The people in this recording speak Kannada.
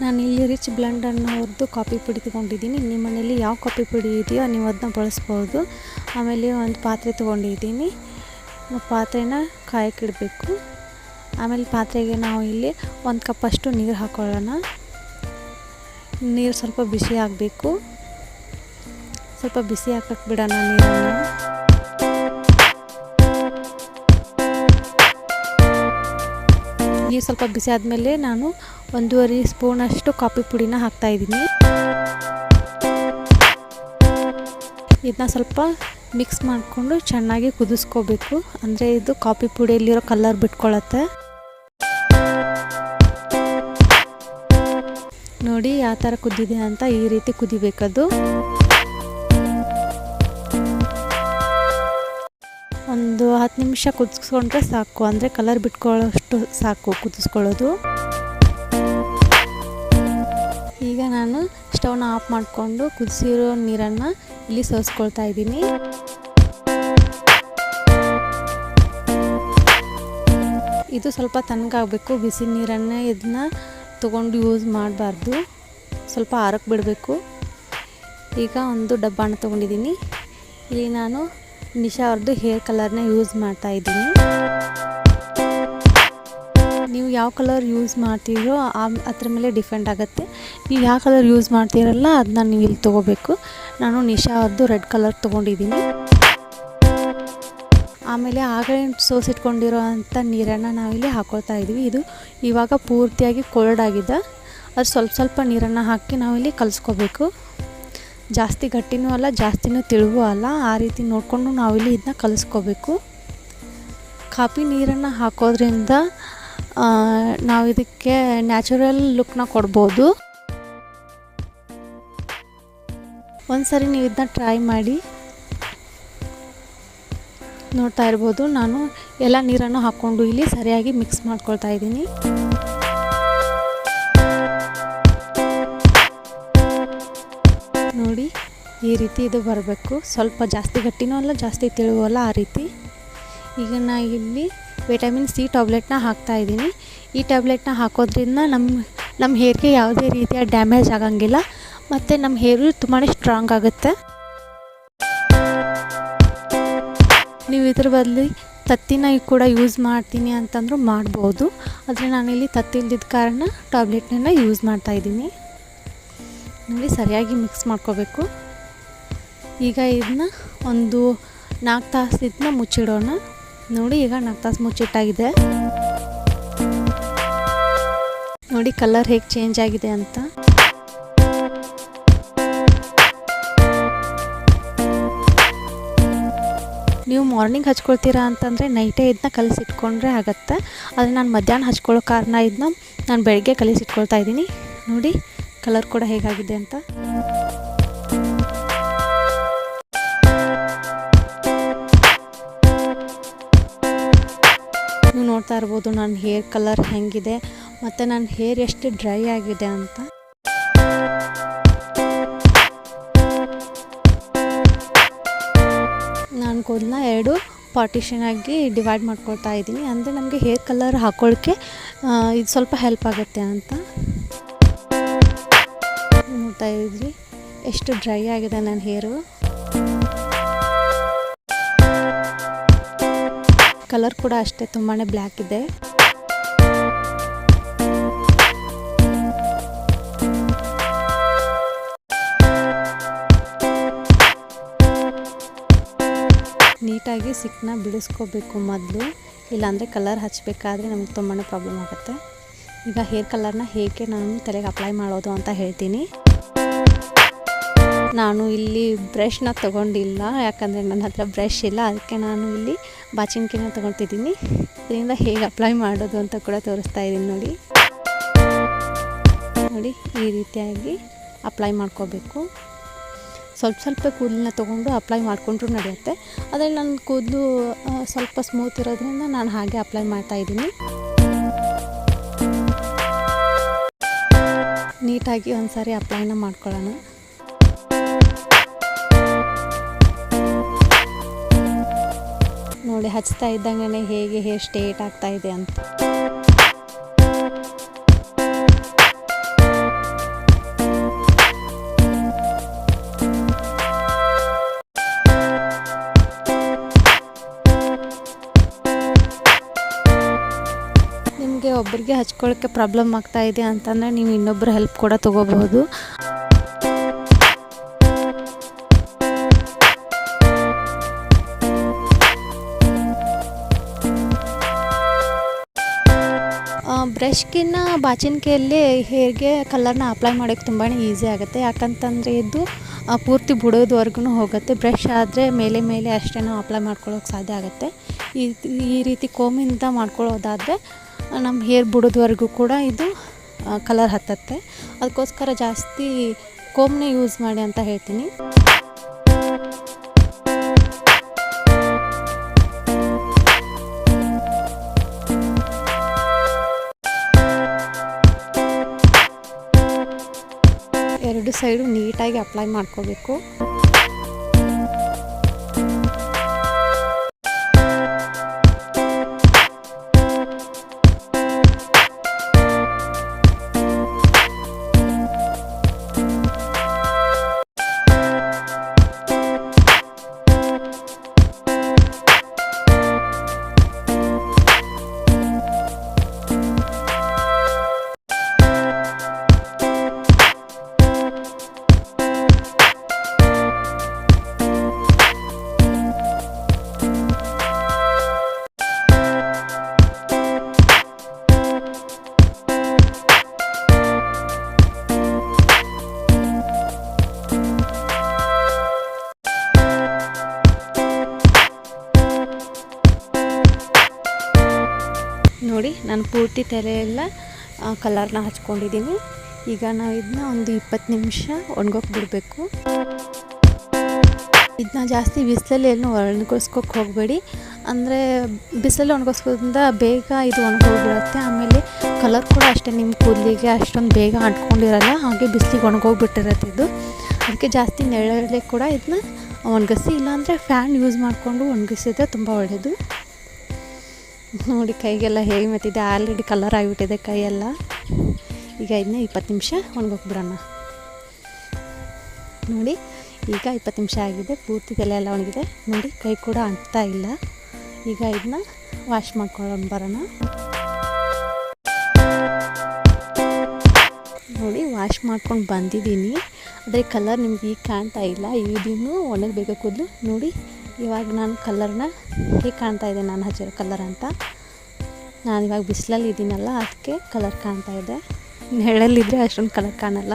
ನಾನು ಇಲ್ಲಿ ರಿಚ್ ಬ್ಲೆಂಡನ್ನು ಅವ್ರದ್ದು ಕಾಫಿ ಪುಡಿ ತೊಗೊಂಡಿದ್ದೀನಿ. ನಿಮ್ಮ ಮನೇಲಿ ಯಾವ ಕಾಫಿ ಪುಡಿ ಇದೆಯೋ ನೀವು ಅದನ್ನ ಬಳಸ್ಬೋದು. ಆಮೇಲೆ ಒಂದು ಪಾತ್ರೆ ತೊಗೊಂಡಿದ್ದೀನಿ. ಪಾತ್ರೆನ ಕಾಯಕ್ಕಿಡಬೇಕು ಆಮೇಲೆ ಪಾತ್ರೆಗೆ ನಾವು ಇಲ್ಲಿ ಒಂದು ಕಪ್ಪಷ್ಟು ನೀರು ಹಾಕ್ಕೊಳ್ಳೋಣ ನೀರು ಸ್ವಲ್ಪ ಬಿಸಿ ಆಗಬೇಕು. ಸ್ವಲ್ಪ ಬಿಸಿ ಹಾಕಕ್ಕೆ ಬಿಡೋಣ ನೀರನ್ನು. ನೀರು ಸ್ವಲ್ಪ ಬಿಸಿ ಆದಮೇಲೆ ನಾನು ಒಂದೂವರೆ ಸ್ಪೂನಷ್ಟು ಕಾಫಿ ಪುಡಿನ ಹಾಕ್ತಾಯಿದ್ದೀನಿ ಇದನ್ನ ಸ್ವಲ್ಪ ಮಿಕ್ಸ್ ಮಾಡಿಕೊಂಡು ಚೆನ್ನಾಗಿ ಕುದಿಸ್ಕೋಬೇಕು. ಅಂದರೆ ಇದು ಕಾಫಿ ಪುಡಿಯಲ್ಲಿರೋ ಕಲರ್ ಬಿಟ್ಕೊಳ್ಳುತ್ತೆ ನೋಡಿ ಯಾವ ಥರ ಕುದ್ದಿದೆ ಅಂತ ಈ ರೀತಿ ಕುದಿಬೇಕದು. ಒಂದು ಹತ್ತು ನಿಮಿಷ ಕುದಿಸ್ಕೊಂಡ್ರೆ ಸಾಕು. ಅಂದರೆ ಕಲರ್ ಬಿಟ್ಕೊಳ್ಳೋಷ್ಟು ಸಾಕು ಕುದಿಸ್ಕೊಳ್ಳೋದು. ಈಗ ನಾನು ಸ್ಟವ್ನ ಆಫ್ ಮಾಡಿಕೊಂಡು ಕುದಿಸಿರೋ ನೀರನ್ನು ಇಲ್ಲಿ ಸೋಸ್ಕೊಳ್ತಾ ಇದ್ದೀನಿ. ಇದು ಸ್ವಲ್ಪ ತನಗಾಗಬೇಕು ಬಿಸಿ ನೀರನ್ನೇ ಇದನ್ನ ತೊಗೊಂಡು ಯೂಸ್ ಮಾಡಬಾರ್ದು. ಸ್ವಲ್ಪ ಆರಕ್ಕೆ ಬಿಡಬೇಕು. ಈಗ ಒಂದು ಡಬ್ಬಾನ ತೊಗೊಂಡಿದ್ದೀನಿ. ಇಲ್ಲಿ ನಾನು ನಿಶಾ ಅವ್ರದ್ದು ಹೇರ್ ಕಲರ್ನ ಯೂಸ್ ಮಾಡ್ತಾ ಇದ್ದೀನಿ. ನೀವು ಯಾವ ಕಲರ್ ಯೂಸ್ ಮಾಡ್ತೀರೋ ಆ ಅದ್ರ ಮೇಲೆ ಡಿಫೆಂಡ್ ಆಗುತ್ತೆ. ನೀವು ಯಾವ ಕಲರ್ ಯೂಸ್ ಮಾಡ್ತೀರಲ್ಲ ಅದನ್ನ ನೀವು ಇಲ್ಲಿ ತೊಗೋಬೇಕು. ನಾನು ನಿಶಾ ಅವ್ರದ್ದು ರೆಡ್ ಕಲರ್ ತೊಗೊಂಡಿದ್ದೀನಿ. ಆಮೇಲೆ ಆಗಲೇ ಸೋಸಿಟ್ಕೊಂಡಿರೋ ಅಂಥ ನೀರನ್ನು ನಾವಿಲ್ಲಿ ಹಾಕೊಳ್ತಾ ಇದ್ದೀವಿ. ಇದು ಇವಾಗ ಪೂರ್ತಿಯಾಗಿ ಕೋಲ್ಡ್ ಆಗಿದೆ. ಅದು ಸ್ವಲ್ಪ ಸ್ವಲ್ಪ ನೀರನ್ನು ಹಾಕಿ ನಾವಿಲ್ಲಿ ಕಲಿಸ್ಕೋಬೇಕು. ಜಾಸ್ತಿ ಗಟ್ಟಿನೂ ಅಲ್ಲ, ಜಾಸ್ತಿನೂ ತಿಳುವೂ ಅಲ್ಲ. ಆ ರೀತಿ ನೋಡಿಕೊಂಡು ನಾವಿಲ್ಲಿ ಇದನ್ನ ಕಲಿಸ್ಕೋಬೇಕು. ಕಾಫಿ ನೀರನ್ನು ಹಾಕೋದ್ರಿಂದ ನಾವು ಇದಕ್ಕೆ ನ್ಯಾಚುರಲ್ ಲುಕ್ನ ಕೊಡ್ಬೋದು. ಒಂದು ಸರಿ ನೀವು ಇದನ್ನ ಟ್ರೈ ಮಾಡಿ ನೋಡ್ತಾ ಇರ್ಬೋದು. ನಾನು ಎಲ್ಲ ನೀರನ್ನು ಹಾಕ್ಕೊಂಡು ಇಲ್ಲಿ ಸರಿಯಾಗಿ ಮಿಕ್ಸ್ ಮಾಡ್ಕೊಳ್ತಾ ಇದ್ದೀನಿ. ಈ ರೀತಿ ಇದು ಬರಬೇಕು. ಸ್ವಲ್ಪ ಜಾಸ್ತಿ ಗಟ್ಟಿನೂ ಅಲ್ಲ, ಜಾಸ್ತಿ ತಿಳುವಲ್ಲ ಆ ರೀತಿ. ಈಗ ನಾ ಇಲ್ಲಿ ವಿಟಮಿನ್ ಸಿ ಟ್ಯಾಬ್ಲೆಟ್ನ ಹಾಕ್ತಾ ಇದ್ದೀನಿ. ಈ ಟ್ಯಾಬ್ಲೆಟ್ನ ಹಾಕೋದ್ರಿಂದ ನಮ್ಮ ನಮ್ಮ ಹೇರ್ಗೆ ಯಾವುದೇ ರೀತಿಯ ಡ್ಯಾಮೇಜ್ ಆಗಂಗಿಲ್ಲ. ಮತ್ತು ನಮ್ಮ ಹೇರು ತುಂಬಾ ಸ್ಟ್ರಾಂಗ್ ಆಗುತ್ತೆ. ನೀವು ಇದ್ರ ಬದಲು ತತ್ತಿನ ಕೂಡ ಯೂಸ್ ಮಾಡ್ತೀನಿ ಅಂತಂದ್ರೂ ಮಾಡ್ಬೋದು. ಆದರೆ ನಾನಿಲ್ಲಿ ತತ್ತಿ ಇಲ್ದಿದ್ದ ಕಾರಣ ಟ್ಯಾಬ್ಲೆಟ್ನ ಯೂಸ್ ಮಾಡ್ತಾಯಿದ್ದೀನಿ ನನಗೆ ಸರಿಯಾಗಿ ಮಿಕ್ಸ್ ಮಾಡ್ಕೋಬೇಕು. ಈಗ ಇದನ್ನ ಒಂದು ನಾಲ್ಕು ತಾಸು ಇದನ್ನ ಮುಚ್ಚಿಡೋಣ. ನೋಡಿ ಈಗ ನಾಲ್ಕು ತಾಸು ಮುಚ್ಚಿಟ್ಟಾಗಿದೆ. ನೋಡಿ ಕಲರ್ ಹೇಗೆ ಚೇಂಜ್ ಆಗಿದೆ ಅಂತ. ನೀವು ಮಾರ್ನಿಂಗ್ ಹಚ್ಕೊಳ್ತೀರಾ ಅಂತಂದರೆ ನೈಟೇ ಇದನ್ನ ಕಲಿಸಿಟ್ಕೊಂಡ್ರೆ ಆಗುತ್ತೆ. ಆದರೆ ನಾನು ಮಧ್ಯಾಹ್ನ ಹಚ್ಕೊಳ್ಳೋ ಕಾರಣ ಇದನ್ನ ನಾನು ಬೆಳಗ್ಗೆ ಕಲಿಸಿಟ್ಕೊಳ್ತಾ ಇದ್ದೀನಿ. ನೋಡಿ ಕಲರ್ ಕೂಡ ಹೇಗಾಗಿದೆ ಅಂತ. ನೋಡ್ತಾ ಇರ್ಬೋದು. ನನ್ನ ಹೇರ್ ಕಲರ್ ಹೆಂಗಿದೆ, ಮತ್ತು ನನ್ನ ಹೇರ್ ಎಷ್ಟು ಡ್ರೈ ಆಗಿದೆ ಅಂತ. ನಾನು ಕೂದಲನ್ನ ಎರಡು ಪಾರ್ಟಿಷನ್ ಆಗಿ ಡಿವೈಡ್ ಮಾಡ್ಕೊಳ್ತಾ ಇದ್ದೀನಿ. ಅಂದರೆ ನಮಗೆ ಹೇರ್ ಕಲರ್ ಹಾಕೊಳ್ಳೋಕ್ಕೆ ಇದು ಸ್ವಲ್ಪ ಹೆಲ್ಪ್ ಆಗುತ್ತೆ ಅಂತ. ನೋಡ್ತಾ ಇದ್ರಿ, ಎಷ್ಟು ಡ್ರೈ ಆಗಿದೆ ನನ್ನ ಹೇರು ಕಲರ್ ಕೂಡ ಅಷ್ಟೇ ತುಂಬಾ ಬ್ಲ್ಯಾಕ್ ಇದೆ. ನೀಟಾಗಿ ಸಿಕ್ಕನ್ನ ಬಿಡಿಸ್ಕೋಬೇಕು ಮೊದಲು. ಇಲ್ಲಾಂದರೆ ಕಲರ್ ಹಚ್ಚಬೇಕಾದ್ರೆ ನಮಗೆ ತುಂಬಾ ಪ್ರಾಬ್ಲಮ್ ಆಗುತ್ತೆ. ಈಗ ಹೇರ್ ಕಲರ್ನ ಹೇಗೆ ನಾನು ತಲೆಗೆ ಅಪ್ಲೈ ಮಾಡೋದು ಅಂತ ಹೇಳ್ತೀನಿ. ನಾನು ಇಲ್ಲಿ ಬ್ರಷ್ನ ತೊಗೊಂಡಿಲ್ಲ, ಯಾಕಂದರೆ ನನ್ನ ಹತ್ರ ಬ್ರಷ್ ಇಲ್ಲ, ಅದಕ್ಕೆ ನಾನು ಇಲ್ಲಿ ಬಾಚಿಂಕಿನ ತೊಗೊಳ್ತಿದ್ದೀನಿ ಇದರಿಂದ ಹೇಗೆ ಅಪ್ಲೈ ಮಾಡೋದು ಅಂತ ಕೂಡ ತೋರಿಸ್ತಾ ಇದ್ದೀನಿ ನೋಡಿ. ನೋಡಿ, ಈ ರೀತಿಯಾಗಿ ಅಪ್ಲೈ ಮಾಡ್ಕೋಬೇಕು. ಸ್ವಲ್ಪ ಸ್ವಲ್ಪ ಕೂದಲನ್ನ ತೊಗೊಂಡು ಅಪ್ಲೈ ಮಾಡಿಕೊಂಡ್ರೂ ನಡೆಯುತ್ತೆ. ಅದರಲ್ಲಿ ನನ್ನ ಕೂದಲು ಸ್ವಲ್ಪ ಸ್ಮೂತ್ ಇರೋದ್ರಿಂದ ನಾನು ಹಾಗೆ ಅಪ್ಲೈ ಮಾಡ್ತಾ ಇದ್ದೀನಿ. ನೀಟಾಗಿ ಒಂದು ಸಾರಿ ಅಪ್ಲೈನ ಮಾಡ್ಕೊಳ್ಳೋಣ. ನೋಡಿ, ಹಚ್ತಾ ಇದ್ದಂಗೆ ಹೇಗೆ ಹೇರ್ ಸ್ಟೇಟ್ ಆಗ್ತಾ ಇದೆ ಅಂತ. ನಿಮಗೆ ಒಬ್ಬರಿಗೆ ಹಚ್ಕೊಳ್ಳೋಕ್ಕೆ ಪ್ರಾಬ್ಲಮ್ ಆಗ್ತಾ ಇದೆ ಅಂತಂದರೆ ನೀವು ಇನ್ನೊಬ್ಬರು ಹೆಲ್ಪ್ ಕೂಡ ತೊಗೋಬಹುದು. ಬ್ರಷ್ಗಿನ್ನ ಬಾಚಿನ್ಕೆಯಲ್ಲಿ ಹೇರ್ಗೆ ಕಲರ್ನ ಅಪ್ಲೈ ಮಾಡೋಕ್ಕೆ ತುಂಬಾ ಈಸಿ ಆಗುತ್ತೆ. ಯಾಕಂತಂದರೆ ಇದು ಪೂರ್ತಿ ಬಿಡೋದ್ವರೆಗೂ ಹೋಗುತ್ತೆ. ಬ್ರಷ್ ಆದರೆ ಮೇಲೆ ಮೇಲೆ ಅಷ್ಟೇ ಅಪ್ಲೈ ಮಾಡ್ಕೊಳ್ಳೋಕೆ ಸಾಧ್ಯ ಆಗುತ್ತೆ. ಈ ಈ ರೀತಿ ಕೋಮಿಂದ ಮಾಡ್ಕೊಳ್ಳೋದಾದರೆ ನಮ್ಮ ಹೇರ್ ಬುಡೋದ್ವರೆಗೂ ಕೂಡ ಇದು ಕಲರ್ ಹತ್ತತ್ತೆ. ಅದಕ್ಕೋಸ್ಕರ ಜಾಸ್ತಿ ಕೋಮ್ನೇ ಯೂಸ್ ಮಾಡಿ ಅಂತ ಹೇಳ್ತೀನಿ. ಸೈಡು ನೀಟಾಗಿ ಅಪ್ಲೈ ಮಾಡ್ಕೋಬೇಕು. ನಾನು ಪೂರ್ತಿ ತಲೆಯೆಲ್ಲ ಕಲರ್ನ ಹಚ್ಕೊಂಡಿದ್ದೀನಿ. ಈಗ ನಾವು ಇದನ್ನ ಒಂದು ಇಪ್ಪತ್ತು ನಿಮಿಷ ಒಣಗೋಕೆ ಬಿಡಬೇಕು. ಇದನ್ನ ಜಾಸ್ತಿ ಬಿಸಿಲಲ್ಲಿ ಏನು ಒಣಗಿಸ್ಕೋಕೆ ಹೋಗಬೇಡಿ. ಅಂದರೆ ಬಿಸಿಲಲ್ಲಿ ಒಣಗಿಸ್ಕೋದ್ರಿಂದ ಬೇಗ ಇದು ಒಣಗೋಗ್ಬಿಡುತ್ತೆ. ಆಮೇಲೆ ಕಲರ್ ಕೂಡ ಅಷ್ಟೇ ನಿಮ್ಮ ಕೂದಲಿಗೆ ಅಷ್ಟೊಂದು ಬೇಗ ಅಂಟ್ಕೊಂಡಿರಲ್ಲ, ಹಾಗೆ ಬಿಸಿಲಿಗೆ ಒಣಗೋಗ್ಬಿಟ್ಟಿರತ್ತೆ ಇದು. ಅದಕ್ಕೆ ಜಾಸ್ತಿ ನೆರಳೆ ಕೂಡ ಇದನ್ನ ಒಣಗಿಸಿ, ಇಲ್ಲಾಂದರೆ ಫ್ಯಾನ್ ಯೂಸ್ ಮಾಡಿಕೊಂಡು ಒಣಗಿಸಿದ್ರೆ ತುಂಬ ಒಳ್ಳೆಯದು ನೋಡಿ, ಕೈಗೆಲ್ಲ ಹೇಗೆ ಮೆತ್ತಿದೆ. ಆಲ್ರೆಡಿ ಕಲರ್ ಆಗಿಬಿಟ್ಟಿದೆ ಕೈಯೆಲ್ಲ. ಈಗ ಇದನ್ನ ಇಪ್ಪತ್ತು ನಿಮಿಷ ಒಣಗೋಗ್ಬಿಡೋಣ. ನೋಡಿ, ಈಗ ಇಪ್ಪತ್ತು ನಿಮಿಷ ಆಗಿದೆ. ಪೂರ್ತಿ ತಲೆ ಎಲ್ಲ ಒಣಗಿದೆ. ನೋಡಿ, ಕೈ ಕೂಡ ಅಂಟ್ತಾ ಇಲ್ಲ. ಈಗ ಇದನ್ನ ವಾಶ್ ಮಾಡ್ಕೊಂಡು ಬರೋಣ. ನೋಡಿ ವಾಶ್ ಮಾಡ್ಕೊಂಡು ಬಂದಿದ್ದೀನಿ. ಆದರೆ ಕಲರ್ ನಿಮ್ಗೆ ಈಗ ಕಾಣ್ತಾ ಇಲ್ಲ. ಇದನ್ನು ಒಣಗಬೇಕು ಕೂದಲು. ನೋಡಿ ಇವಾಗ ನಾನು ಕಲರ್ನ ಹೇಗೆ ಕಾಣ್ತಾ ಇದೆ ನಾನು ಹಚ್ಚಿರೋ ಕಲರ್ ಅಂತ. ನಾನು ಇವಾಗ ಬಿಸಿಲಲ್ಲಿ ಇದ್ದೀನಲ್ಲ, ಅದಕ್ಕೆ ಕಲರ್ ಕಾಣ್ತಾ ಇದೆ. ನೆರಳಲ್ಲಿದ್ದರೆ ಅಷ್ಟೊಂದು ಕಲರ್ ಕಾಣಲ್ಲ.